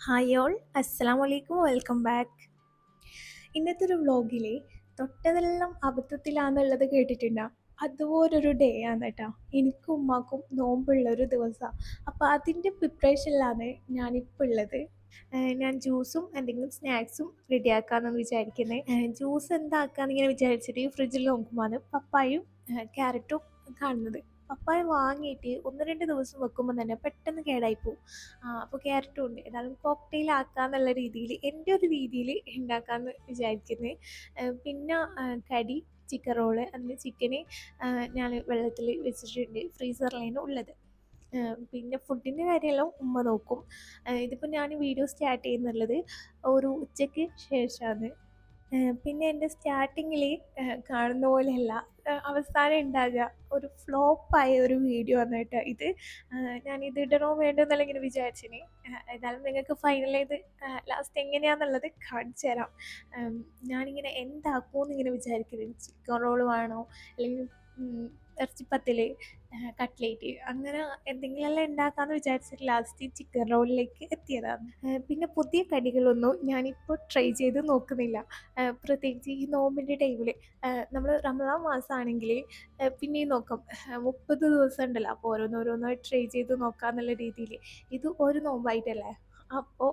Hi all അസ്സാം വലൈക്കും welcome back ഇന്നത്തെ ഒരു വ്ളോഗിലെ തൊട്ടതെല്ലാം അബദ്ധത്തിലാന്നുള്ളത് കേട്ടിട്ടുണ്ടാവും അതുപോലൊരു ഡേ ആണ് കേട്ടോ എനിക്കും ഉമ്മാക്കും നോമ്പുള്ള ഒരു ദിവസമാണ് അപ്പോൾ അതിന്റെ പ്രിപ്പറേഷനിലാണ് ഞാനിപ്പോൾ ഉള്ളത്. ഞാൻ ജ്യൂസും എന്തെങ്കിലും സ്നാക്സും റെഡിയാക്കാമെന്ന് വിചാരിക്കുന്നത് ജ്യൂസ് എന്താക്കാന്ന് ഇങ്ങനെ വിചാരിച്ചിട്ട് ഫ്രിഡ്ജിൽ നോക്കുമ്പോൾ പപ്പായും ക്യാരറ്റും കാണുന്നത്. പപ്പായ വാങ്ങിയിട്ട് ഒന്ന് രണ്ട് ദിവസം വെക്കുമ്പോൾ തന്നെ പെട്ടെന്ന് കേടായി പോകും അപ്പോൾ ക്യാരറ്റും ഉണ്ട്. ഏതായാലും കോക്ടെയിൽ ആക്കാന്നുള്ള രീതിയിൽ എന്റെ ഒരു രീതിയിൽ ഉണ്ടാക്കാമെന്ന് വിചാരിക്കുന്നത് പിന്നെ കടി ചിക്കൻ റോൾ അതിന് ചിക്കന് ഞാൻ വെള്ളത്തിൽ വെച്ചിട്ടുണ്ട് ഫ്രീസറിലാണ് ഉള്ളത്. പിന്നെ ഫുഡിന്റെ കാര്യമെല്ലാം ഉമ്മ നോക്കും. ഇതിപ്പോൾ ഞാൻ വീഡിയോ സ്റ്റാർട്ട് ചെയ്യുന്നുള്ളത് ഒരു ഉച്ചയ്ക്ക് ശേഷമാണ് പിന്നെ എന്റെ സ്റ്റാർട്ടിങ്ങിൽ കാണുന്ന പോലെയല്ല അവസാനം ഉണ്ടാകുക ഒരു ഫ്ലോപ്പായ ഒരു വീഡിയോ വന്നിട്ട് ഇത് ഞാൻ ഇത് ഇടണോ വേണ്ടോ എന്നുള്ള ഇങ്ങനെ വിചാരിച്ചിന്. ഏതായാലും നിങ്ങൾക്ക് ഫൈനൽ ചെയ്ത് ലാസ്റ്റ് എങ്ങനെയാന്നുള്ളത് കാണിച്ചു തരാം. ഞാനിങ്ങനെ എന്താക്കുമെന്ന് ഇങ്ങനെ വിചാരിക്കുന്നത് ചിക്കൻ റോൾ വേണോ? അല്ലെങ്കിൽ ഇറച്ചിപ്പത്തിൽ കട്ട്ലേറ്റ് അങ്ങനെ എന്തെങ്കിലുമെല്ലാം ഉണ്ടാക്കാമെന്ന് വിചാരിച്ചിട്ട് ലാസ്റ്റ് ചിക്കൻ റോളിലേക്ക് എത്തിയതാണ്. പിന്നെ പുതിയ കടികളൊന്നും ഞാനിപ്പോൾ ട്രൈ ചെയ്ത് നോക്കുന്നില്ല. പ്രത്യേകിച്ച് ഈ നോമ്പിന്റെ ടൈമിൽ നമ്മൾ റമദാൻ മാസമാണെങ്കിൽ പിന്നെയും നോക്കാം. മുപ്പത് ദിവസം ഉണ്ടല്ലോ അപ്പോൾ ഓരോന്നോരോന്നായി ട്രൈ ചെയ്ത് നോക്കാന്നുള്ള രീതിയിൽ ഇത് ഒരു നോമ്പായിട്ടല്ലേ? അപ്പോൾ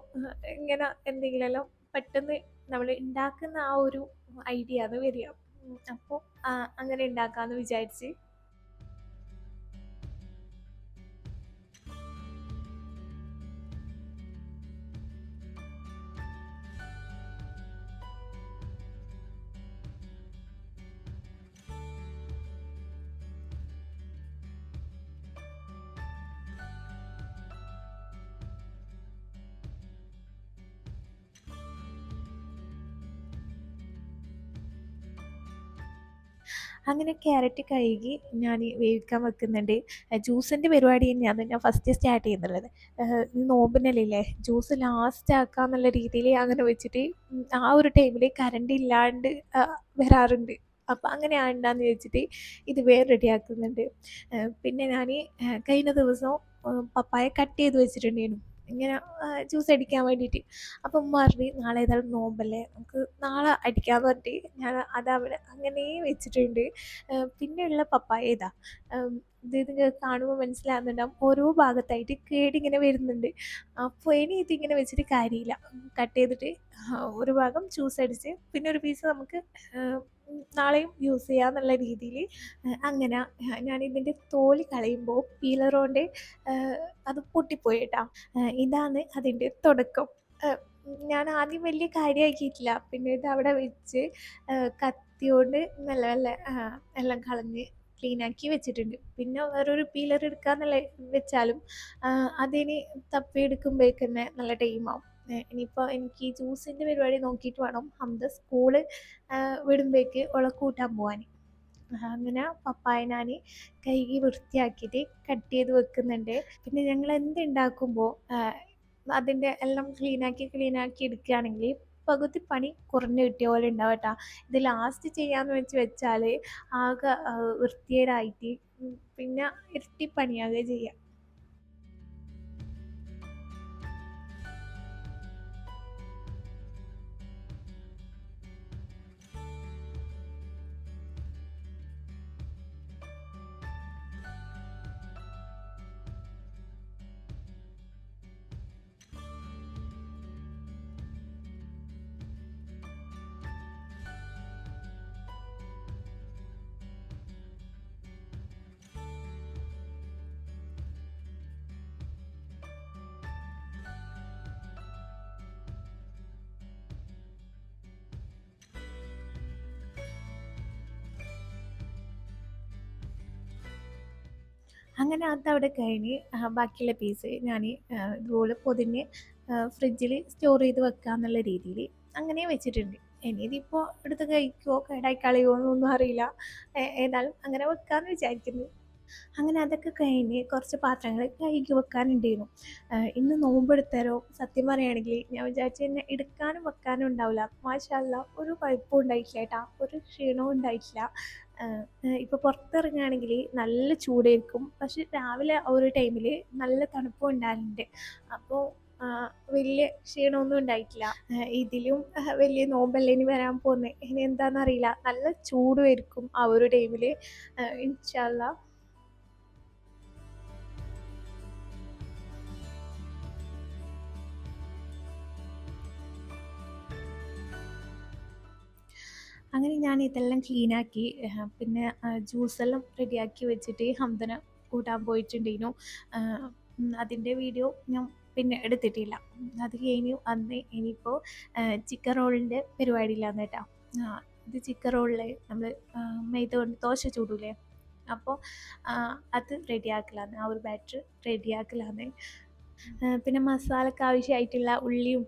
ഇങ്ങനെ എന്തെങ്കിലുമെല്ലാം പെട്ടെന്ന് നമ്മൾ ഉണ്ടാക്കുന്ന ആ ഒരു ഐഡിയ അത് വരിക. അപ്പോൾ അങ്ങനെ ഉണ്ടാക്കാമെന്ന് വിചാരിച്ച്. അങ്ങനെ ക്യാരറ്റ് കഴുകി ഞാൻ വേവിക്കാൻ വെക്കുന്നുണ്ട്. ജ്യൂസിന്റെ പരിപാടി തന്നെയാണ് ഞാൻ ഫസ്റ്റ് സ്റ്റാർട്ട് ചെയ്യുന്നുള്ളത്. നോമ്പിനല്ലേ ജ്യൂസ് ലാസ്റ്റ് ആക്കാന്നുള്ള രീതിയിൽ അങ്ങനെ വെച്ചിട്ട് ആ ഒരു ടൈമിൽ കറണ്ട് ഇല്ലാണ്ട് വരാറുണ്ട്. അപ്പം അങ്ങനെ ആണ്ടാന്ന് വെച്ചിട്ട് ഇത് വേറെ റെഡിയാക്കുന്നുണ്ട് പിന്നെ ഞാൻ കഴിഞ്ഞ ദിവസം പപ്പായ കട്ട് ചെയ്ത് വെച്ചിട്ടുണ്ടായിരുന്നു. ഇങ്ങനെ ജ്യൂസ് അടിക്കാൻ വേണ്ടിയിട്ട് അപ്പം ഉമ്മ പറഞ്ഞു നാളെ ഏതായാലും നോമ്പല്ലേ? നമുക്ക് നാളെ അടിക്കാൻ പറഞ്ഞിട്ട് ഞാൻ അതവിടെ അങ്ങനെ വെച്ചിട്ടുണ്ട്. പിന്നെയുള്ള പപ്പായ ഇതാ. ഇത് ഇത് കാണുമ്പോൾ മനസ്സിലാകുന്നുണ്ടാവും. ഓരോ ഭാഗത്തായിട്ട് കേടിങ്ങനെ വരുന്നുണ്ട്. അപ്പോൾ ഇനി ഇതിങ്ങനെ വെച്ചിട്ട് കാര്യമില്ല. കട്ട് ചെയ്തിട്ട് ഒരു ഭാഗം ജ്യൂസ് അടിച്ച് പിന്നെ ഒരു പീസ് നമുക്ക് നാളെയും യൂസ് ചെയ്യാന്നുള്ള രീതിയിൽ അങ്ങനെ ഞാൻ ഇതിന്റെ തോൽ കളയുമ്പോൾ പീലറോന്റെ അത് പൊട്ടിപ്പോയി ഇതാണ് അതിന്റെ തുടക്കം. ഞാൻ ആദ്യം വലിയ കാര്യമാക്കിയിട്ടില്ല പിന്നെ ഇത് അവിടെ വെച്ച് കത്തിയോണ്ട് നല്ല നല്ല എല്ലാം കളഞ്ഞ് ക്ലീനാക്കി വെച്ചിട്ടുണ്ട്. പിന്നെ വേറൊരു പീലർ എടുക്കാന്നുള്ള വെച്ചാലും അതിന് അതിനി തപ്പി എടുക്കുമ്പോഴേക്ക് തന്നെ നല്ല ടൈമാവും. ഇനിയിപ്പോൾ എനിക്ക് ജ്യൂസിന്റെ പരിപാടി നോക്കിയിട്ട് വേണം. ഹംദ സ്കൂൾ വിടുമ്പോഴേക്ക് ഓളെ കൂട്ടാൻ അങ്ങനെ പപ്പായ ഞാൻ കഴുകി വൃത്തിയാക്കിയിട്ട് കട്ട് ചെയ്ത് വെക്കുന്നുണ്ട്. പിന്നെ ഞങ്ങൾ എന്തുണ്ടാക്കുമ്പോൾ അതിന്റെ എല്ലാം ക്ലീനാക്കി ക്ലീനാക്കി എടുക്കുകയാണെങ്കിൽ പകുതി പണി കുറഞ്ഞു കിട്ടിയ പോലെ ഉണ്ടാവും കേട്ടോ. ഇത് ലാസ്റ്റ് ചെയ്യാന്ന് വെച്ച് വെച്ചാൽ ആകെ ഉം, പിന്നെ ഇരട്ടി പണിയാകെ ചെയ്യുക അങ്ങനെ അതവിടെ കഴിഞ്ഞ് ബാക്കിയുള്ള പീസ് ഞാൻ ഇതുപോലെ പൊതിഞ്ഞ് ഫ്രിഡ്ജിൽ സ്റ്റോർ ചെയ്ത് വെക്കാന്നുള്ള രീതിയിൽ അങ്ങനെ വെച്ചിട്ടുണ്ട്. ഇനി ഇതിപ്പോൾ എടുത്ത് കഴിക്കുമോ കേടായി കളയുമോ എന്നൊന്നും അറിയില്ല. ഏതായാലും അങ്ങനെ വെക്കാമെന്ന് വിചാരിക്കുന്നു. അങ്ങനെ അതൊക്കെ കഴിഞ്ഞ് കുറച്ച് പാത്രങ്ങൾ കഴുകി വെക്കാനുണ്ടായിരുന്നു. ഇന്ന് നോമ്പെടുത്തരോ സത്യം പറയുകയാണെങ്കിൽ ഞാൻ വിചാരിച്ചു തന്നെ എടുക്കാനും വെക്കാനും ഉണ്ടാവില്ല. മാഷല്ല ഒരു കുഴപ്പവും ഉണ്ടായിട്ടില്ല കേട്ടോ. ഒരു ക്ഷീണവും ഉണ്ടായിട്ടില്ല. ഇപ്പോൾ പുറത്തിറങ്ങുകയാണെങ്കിൽ നല്ല ചൂടായിരിക്കും. പക്ഷെ രാവിലെ ഒരു ടൈമിൽ നല്ല തണുപ്പും ഉണ്ടാകലുണ്ട് അപ്പോൾ വലിയ ക്ഷീണമൊന്നും ഉണ്ടായിട്ടില്ല. ഇതിലും വലിയ നോമ്പല്ല ഇനി വരാൻ പോകുന്നത്? ഇനി എന്താണെന്നറിയില്ല. നല്ല ചൂടുമായിരിക്കും ആ ഒരു ടൈമിൽ ഇൻഷാല്ല അങ്ങനെ ഞാൻ ഇതെല്ലാം ക്ലീനാക്കി പിന്നെ ജ്യൂസെല്ലാം റെഡിയാക്കി വെച്ചിട്ട് ഹംദന കൂട്ടാൻ പോയിട്ടുണ്ടേനു. അതിന്റെ വീഡിയോ ഞാൻ പിന്നെ എടുത്തിട്ടില്ല. അത് കഴിഞ്ഞു അന്ന് ഇനിയിപ്പോൾ ചിക്കൻ റോളിന്റെ പരിപാടിയിലാണ് കേട്ടോ. ഇത് ചിക്കൻ റോളിൽ നമ്മൾ മൈദ കൊണ്ട് ദോശ ചൂടൂലേ? അപ്പോൾ അത് റെഡിയാക്കലാന്ന് ആ ഒരു ബാറ്റർ റെഡിയാക്കലാണ് പിന്നെ മസാലയ്ക്ക് ആവശ്യമായിട്ടുള്ള ഉള്ളിയും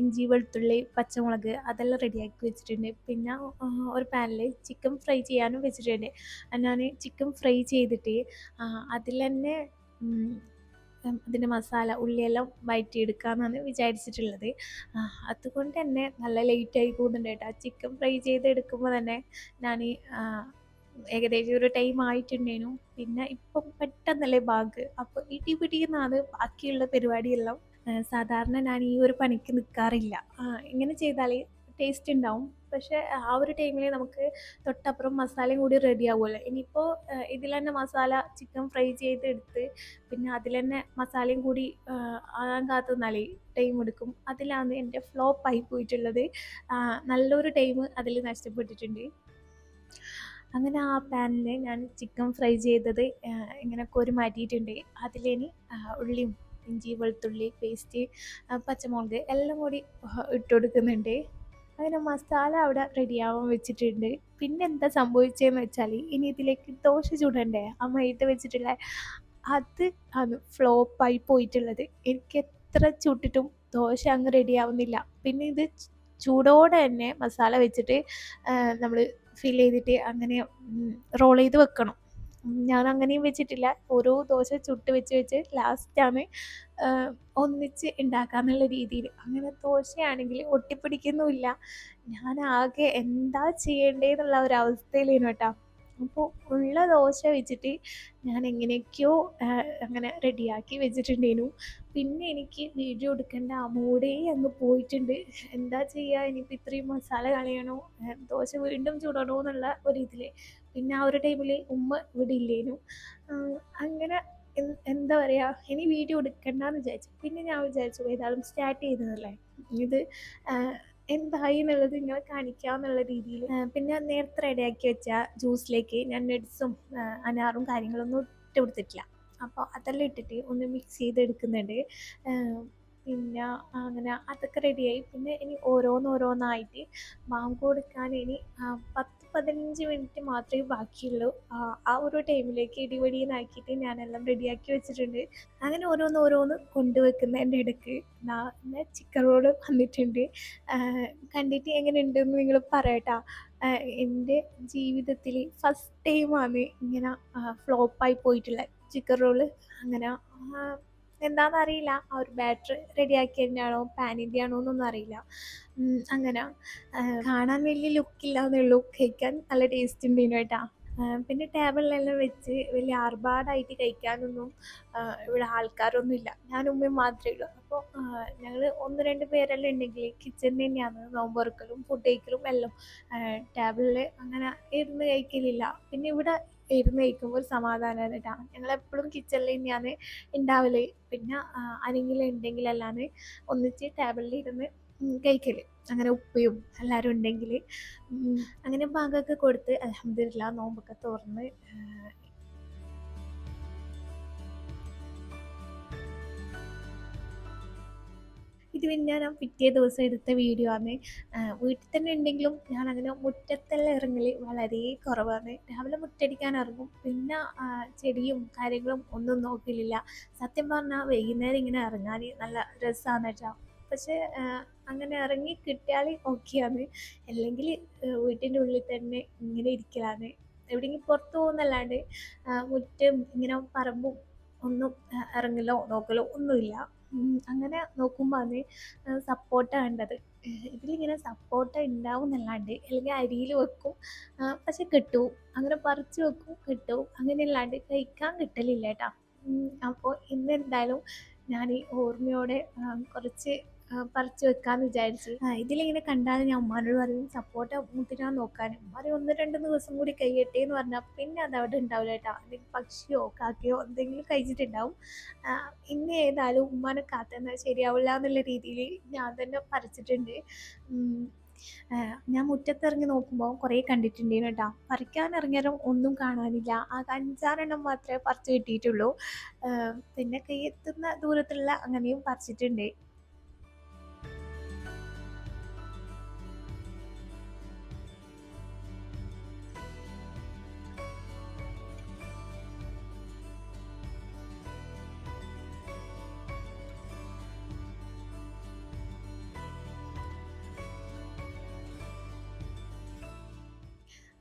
ഇഞ്ചി വെളുത്തുള്ളി പച്ചമുളക് അതെല്ലാം റെഡിയാക്കി വെച്ചിട്ടുണ്ട്. പിന്നെ ഒരു പാനിൽ ചിക്കൻ ഫ്രൈ ചെയ്യാനും വെച്ചിട്ടുണ്ട്. ഞാൻ ചിക്കൻ ഫ്രൈ ചെയ്തിട്ട് അതിൽ തന്നെ അതിന്റെ മസാല ഉള്ളിയെല്ലാം വഴറ്റിയെടുക്കാമെന്നാണ് വിചാരിച്ചിട്ടുള്ളത്. അതുകൊണ്ട് തന്നെ നല്ല ലേറ്റായി പോകുന്നുണ്ട് കേട്ടോ. ചിക്കൻ ഫ്രൈ ചെയ്തെടുക്കുമ്പോൾ തന്നെ ഞാൻ ഏകദേശം ഒരു ടൈം ആയിട്ടുണ്ടേനു. പിന്നെ ഇപ്പം പെട്ടെന്നല്ലേ ബാഗ് അപ്പോൾ ഇടി പിടിയെന്നാണ് ബാക്കിയുള്ള പരിപാടിയെല്ലാം. സാധാരണ ഞാൻ ഈ ഒരു പണിക്ക് നിൽക്കാറില്ല ഇങ്ങനെ ചെയ്താൽ ടേസ്റ്റ് ഉണ്ടാവും പക്ഷെ ആ ഒരു ടൈമിൽ നമുക്ക് തൊട്ടപ്പുറം മസാലയും കൂടി റെഡി ആവുമല്ലോ. ഇനിയിപ്പോൾ ഇതിൽ തന്നെ മസാല ചിക്കൻ ഫ്രൈ ചെയ്തെടുത്ത് പിന്നെ അതിൽ തന്നെ മസാലയും കൂടി ആകാൻ കാത്തു നല്ല ടൈം എടുക്കും. അതിലാണ് എന്റെ ഫ്ലോപ്പായി പോയിട്ടുള്ളത്. നല്ലൊരു ടൈം അതിൽ നഷ്ടപ്പെട്ടിട്ടുണ്ട്. അങ്ങനെ ആ പാനിൽ ഞാൻ ചിക്കൻ ഫ്രൈ ചെയ്തത് ഇങ്ങനെ കോരി മാറ്റിയിട്ടുണ്ട്. അതിലിനി ഉള്ളിയും ഇഞ്ചി വെളുത്തുള്ളി പേസ്റ്റ് പച്ചമുളക് എല്ലാം കൂടി ഇട്ട് കൊടുക്കുന്നുണ്ട് അങ്ങനെ മസാല അവിടെ റെഡിയാവാൻ വെച്ചിട്ടുണ്ട്. പിന്നെ എന്താ സംഭവിച്ചതെന്ന് വെച്ചാൽ ഇനി ഇതിലേക്ക് ദോശ ചൂടണ്ടേ? അമ്മ ഇട്ട് വെച്ചിട്ടുള്ള അത് ആണ് ഫ്ലോപ്പായി പോയിട്ടുള്ളത്. എനിക്ക് എത്ര ചുട്ടിട്ടും ദോശ അങ്ങ് റെഡിയാവുന്നില്ല. പിന്നെ ഇത് ചൂടോടെ തന്നെ മസാല വെച്ചിട്ട് നമ്മൾ ഫിൽ ചെയ്തിട്ട് അങ്ങനെ റോൾ ചെയ്ത് വെക്കണം. ഞാൻ അങ്ങനെയും വെച്ചിട്ടില്ല. ഓരോ ദോശ ചുട്ട് വെച്ച് വെച്ച് ലാസ്റ്റാണ് ഒന്നിച്ച് ഉണ്ടാക്കാന്നുള്ള രീതിയിൽ. അങ്ങനെ ദോശയാണെങ്കിൽ ഒട്ടിപ്പിടിക്കുന്നുമില്ല. ഞാൻ ആകെ എന്താ ചെയ്യേണ്ടതെന്നുള്ള ഒരു അവസ്ഥയിലേനു കേട്ടോ. അപ്പോൾ ഉള്ള ദോശ വെച്ചിട്ട് ഞാൻ എങ്ങനെയൊക്കെയോ അങ്ങനെ റെഡിയാക്കി വെച്ചിട്ടുണ്ടേനു. പിന്നെ എനിക്ക് വീഡിയോ എടുക്കേണ്ട മൂടേ അങ്ങ് പോയിട്ടുണ്ട്. എന്താ ചെയ്യുക ഇനിയിപ്പോൾ ഇത്രയും മസാല കളയണോ? ദോശ വീണ്ടും ചൂടണോ എന്നുള്ള ഒരു ഇതിൽ പിന്നെ ആ ഒരു ടൈമിൽ ഉമ്മ ഇവിടെ ഇല്ലേനു. അങ്ങനെ എന്താ പറയുക ഇനി വീഡിയോ എടുക്കണ്ടെന്ന് വിചാരിച്ചു. പിന്നെ ഞാൻ വിചാരിച്ചു ഏതായാലും സ്റ്റാർട്ട് ചെയ്തതല്ലേ? ഇത് എന്തായി എന്നുള്ളത് നിങ്ങൾ കാണിക്കാന്നുള്ള രീതിയിൽ പിന്നെ നേരത്തെ റെഡിയാക്കി വെച്ച ജ്യൂസിലേക്ക് ഞാൻ നട്ട്സും അനാറും കാര്യങ്ങളൊന്നും ഇട്ട് കൊടുത്തിട്ടില്ല. അപ്പോൾ അതെല്ലാം ഇട്ടിട്ട് ഒന്ന് മിക്സ് ചെയ്തെടുക്കുന്നുണ്ട്. പിന്നെ അങ്ങനെ അതൊക്കെ റെഡിയായി പിന്നെ ഇനി ഓരോന്നോരോന്നായിട്ട് ബാങ്ക് കൊടുക്കാൻ ഇനി പത്ത് പതിനഞ്ച് മിനിറ്റ് മാത്രമേ ബാക്കിയുള്ളൂ. ആ ഒരു ടൈമിലേക്ക് ഇടിവടിയെന്നാക്കിയിട്ട് ഞാനെല്ലാം റെഡിയാക്കി വെച്ചിട്ടുണ്ട്. അങ്ങനെ ഓരോന്ന് ഓരോന്ന് കൊണ്ടുവെക്കുന്നതിന്റെ ഇടയ്ക്ക് ഞാൻ ചിക്കൻ റോൾ വന്നിട്ടുണ്ട്. കണ്ടിട്ട് എങ്ങനെയുണ്ടെന്ന് നിങ്ങൾ പറയട്ടാ. എന്റെ ജീവിതത്തിൽ ഫസ്റ്റ് ടൈമാണ് ഇങ്ങനെ ഫ്ലോപ്പായി പോയിട്ടുള്ള ചിക്കൻ റോൾ അങ്ങനെ എന്താണെന്നറിയില്ല ആ ഒരു ബാറ്റർ റെഡിയാക്കിയതിന്റെയാണോ പാനിന്റെ ആണോ എന്നൊന്നും അറിയില്ല. അങ്ങനെ. കാണാൻ വലിയ ലുക്കില്ലാന്നേ ഉള്ളൂ. കഴിക്കാൻ നല്ല ടേസ്റ്റ് ഉണ്ടേനു കേട്ടോ പിന്നെ ടേബിളിലെല്ലാം വെച്ച് വലിയ ആർഭാടായിട്ട് കഴിക്കാനൊന്നും ഇവിടെ ആൾക്കാരൊന്നും ഇല്ല. ഞാൻ ഉമ്മയും മാത്രമേ ഉള്ളൂ. അപ്പോൾ ഞങ്ങൾ ഒന്ന് രണ്ട് പേരെല്ലാം ഉണ്ടെങ്കിൽ കിച്ചണിൽ തന്നെയാണ്. നോമ്പ് തുറക്കലും ഫുഡ് കഴിക്കലും എല്ലാം. ടേബിളിൽ അങ്ങനെ ഇരുന്ന് കഴിക്കലില്ല. പിന്നെ ഇവിടെ ഇരുന്ന് കഴിക്കുമ്പോൾ ഒരു സമാധാനമാണ് കേട്ടോ ഞങ്ങളെപ്പോഴും കിച്ചണിൽ തന്നെയാണ് ഉണ്ടാവൽ പിന്നെ ആരെങ്കിലും ഉണ്ടെങ്കിലല്ലാതെ ഒന്നിച്ച് ടേബിളിൽ ഇരുന്ന് കഴിക്കൽ അങ്ങനെ ഉപ്പയും എല്ലാവരും ഉണ്ടെങ്കിൽ അങ്ങനെ ഭാഗമൊക്കെ കൊടുത്ത് അലഹമില്ല നോമ്പൊക്കെ തുറന്ന് ഇത് പിന്നെ ഞാൻ പിറ്റേ ദിവസം എടുത്ത വീഡിയോ ആണ്. വീട്ടിൽ തന്നെ ഉണ്ടെങ്കിലും ഞാൻ അങ്ങനെ മുറ്റത്തെല്ലാം ഇറങ്ങൽ വളരെ കുറവാണ്. രാവിലെ മുറ്റടിക്കാൻ ഇറങ്ങും. പിന്നെ ചെടിയും കാര്യങ്ങളും ഒന്നും നോക്കലില്ല. സത്യം പറഞ്ഞാൽ വൈകുന്നേരം ഇങ്ങനെ ഇറങ്ങാൻ നല്ല രസമാണ് കേട്ടോ പക്ഷേ അങ്ങനെ ഇറങ്ങി കിട്ടിയാൽ ഓക്കെയാണ് അല്ലെങ്കിൽ വീട്ടിന്റെ ഉള്ളിൽ തന്നെ ഇങ്ങനെ ഇരിക്കലാണ്. എവിടെയെങ്കിലും പുറത്ത് പോകുന്നല്ലാണ്ട് മുറ്റും ഇങ്ങനെ പറമ്പും ഒന്നും ഇറങ്ങലോ നോക്കലോ ഒന്നുമില്ല. അങ്ങനെ നോക്കുമ്പോൾ സപ്പോർട്ട് വേണ്ടത്. ഇതിലിങ്ങനെ സപ്പോർട്ട ഉണ്ടാവും എന്നല്ലാണ്ട് അല്ലെങ്കിൽ അരിയിൽ വെക്കും പക്ഷെ കിട്ടും. അങ്ങനെ പറിച്ച് വെക്കും കിട്ടും. അങ്ങനെ അല്ലാണ്ട് കഴിക്കാൻ കിട്ടലില്ല കേട്ടോ. അപ്പോൾ ഇന്ന് എന്തായാലും ഞാൻ ഈ ഓർമ്മയോടെ കുറച്ച് പറിച്ച് വെക്കാന്ന് വിചാരിച്ച്. ഇതിലിങ്ങനെ കണ്ടാൽ ഞാൻ ഉമ്മാനോട് പറയും സപ്പോർട്ട് മുതിരാൻ നോക്കാൻ. ഉമ്മാരി ഒന്ന് രണ്ട് ദിവസം കൂടി കഴിയട്ടെ എന്ന് പറഞ്ഞാൽ പിന്നെ അത് അവിടെ ഉണ്ടാവില്ല കേട്ടോ. അല്ലെങ്കിൽ പക്ഷിയോ കാക്കയോ എന്തെങ്കിലും കഴിച്ചിട്ടുണ്ടാവും. ഇന്ന് ഏതായാലും ഉമ്മാനെ കാത്തുനിന്നാൽ ശരിയാവില്ല എന്നുള്ള രീതിയിൽ ഞാൻ തന്നെ പറിച്ചിട്ടുണ്ട്. ഞാൻ മുറ്റത്തിറങ്ങി നോക്കുമ്പോൾ കുറേ കണ്ടിട്ടുണ്ടേനു കേട്ടോ. പറിക്കാൻ ഇറങ്ങിയാലും ഒന്നും കാണാനില്ല. ആ അഞ്ചാറെണ്ണം മാത്രമേ പറിച്ച് കിട്ടിയിട്ടുള്ളൂ. പിന്നെ കൈയെത്തുന്ന ദൂരത്തുള്ള അങ്ങനെയും പറിച്ചിട്ടുണ്ട്.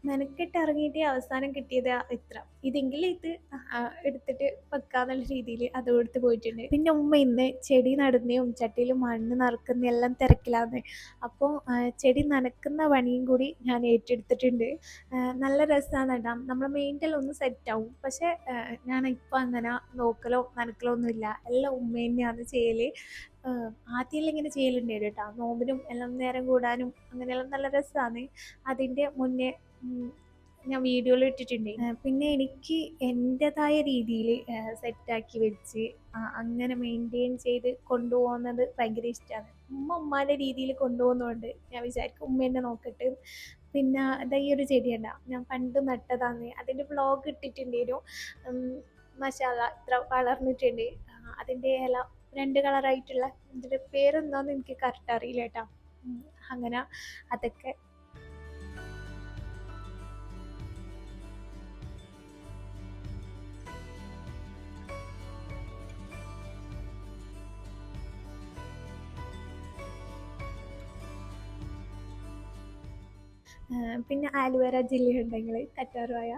മെനക്കെട്ട് ഇറങ്ങിയിട്ട് അവസാനം കിട്ടിയത് ഇത്ര. ഇതെങ്കിലും ഇത് എടുത്തിട്ട് വെക്കാന്നുള്ള രീതിയിൽ അത് കൊടുത്ത് പോയിട്ടുണ്ട്. പിന്നെ ഉമ്മ ഇന്ന് ചെടി നടുന്നതും ചട്ടിയിൽ മണ്ണ് നിറക്കുന്ന എല്ലാം തിരക്കിലാന്ന്. അപ്പോൾ ചെടി നനക്കുന്ന പണിയും കൂടി ഞാൻ ഏറ്റെടുത്തിട്ടുണ്ട്. നല്ല രസമാണ് ഇടാം നമ്മൾ മെയിന്റെ ഒന്ന് സെറ്റാവും പക്ഷേ ഞാൻ ഇപ്പോൾ അങ്ങനെ നോക്കലോ നനക്കലോ ഒന്നുമില്ല എല്ലാം ഉമ്മ തന്നെയാണ് ചെയ്യൽ ആദ്യമെല്ലാം ഇങ്ങനെ ചെയ്യലുണ്ടായിരുന്നു കേട്ടോ. നോമ്പിനും എല്ലാം നേരം കൂടാനും അങ്ങനെയെല്ലാം നല്ല രസമാണ്. അതിന്റെ മുന്നേ ഞാൻ വീഡിയോയിൽ ഇട്ടിട്ടുണ്ട്. പിന്നെ എനിക്ക് എന്റെതായ രീതിയിൽ സെറ്റാക്കി വെച്ച് അങ്ങനെ മെയിന്റെയിൻ ചെയ്ത് കൊണ്ടുപോകുന്നത് ഭയങ്കര ഇഷ്ടമാണ് ഉമ്മ ഉമ്മാന്റെ രീതിയിൽ കൊണ്ടുപോകുന്നതുകൊണ്ട് ഞാൻ വിചാരിക്കും ഉമ്മ എന്നെ നോക്കട്ട്. പിന്നെ ഈ ഒരു ചെടിയല്ല ഞാൻ പണ്ട് നട്ടതാണ് അതിന്റെ വ്ളോഗ് ഇട്ടിട്ടുണ്ടേനു. മസാല ഇത്ര വളർന്നിട്ടുണ്ട്. അതിന്റെ ഇല രണ്ട് കളറായിട്ടുള്ള ഇതിന്റെ പേരെന്താണെന്ന് എനിക്ക് കറക്റ്റ് അറിയില്ല കേട്ടോ. അങ്ങനെ അതൊക്കെ പിന്നെ ആലുവര ജില്ലയുണ്ടെങ്കിൽ കറ്റാർവാഴ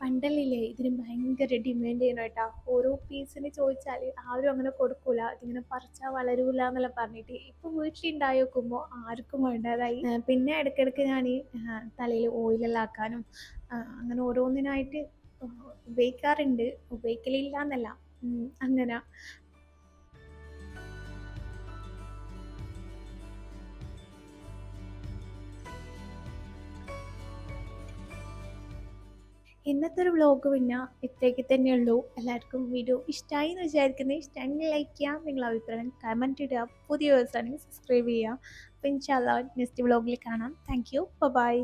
പണ്ടല്ലില്ലേ ഇതിന് ഭയങ്കര ഡിമാൻഡ് ചെയ്യണം കേട്ടോ. ഓരോ പീസിന് ചോദിച്ചാൽ ആരും അങ്ങനെ കൊടുക്കൂല. ഇതിങ്ങനെ പറിച്ചാൽ വളരൂല എന്നെല്ലാം പറഞ്ഞിട്ട്. ഇപ്പോൾ വീട്ടിലുണ്ടായി നോക്കുമ്പോൾ ആർക്കും വേണ്ടതായി. പിന്നെ ഇടയ്ക്കിടയ്ക്ക് ഞാൻ തലയിൽ ഓയിലെല്ലാം ആക്കാനും അങ്ങനെ ഓരോന്നിനായിട്ട് ഉപയോഗിക്കാറുണ്ട്. ഉപയോഗിക്കലില്ല എന്നല്ല. അങ്ങനെ. ഇന്നത്തെ ഒരു വ്ളോഗ് പിന്നെ ഇത്രയ്ക്ക് തന്നെയുള്ളൂ. എല്ലാവർക്കും വീഡിയോ ഇഷ്ടമായി എന്ന് വിചാരിക്കുന്നത് ഇഷ്ടമെങ്കിൽ ലൈക്ക് ചെയ്യാം നിങ്ങളുടെ അഭിപ്രായം കമന്റ് ഇടുക പുതിയ ദിവസമാണെങ്കിൽ സബ്സ്ക്രൈബ് ചെയ്യുക. അപ്പോൾ ഇൻഷാല്ല നെക്സ്റ്റ് വ്ളോഗിൽ കാണാം. Thank you by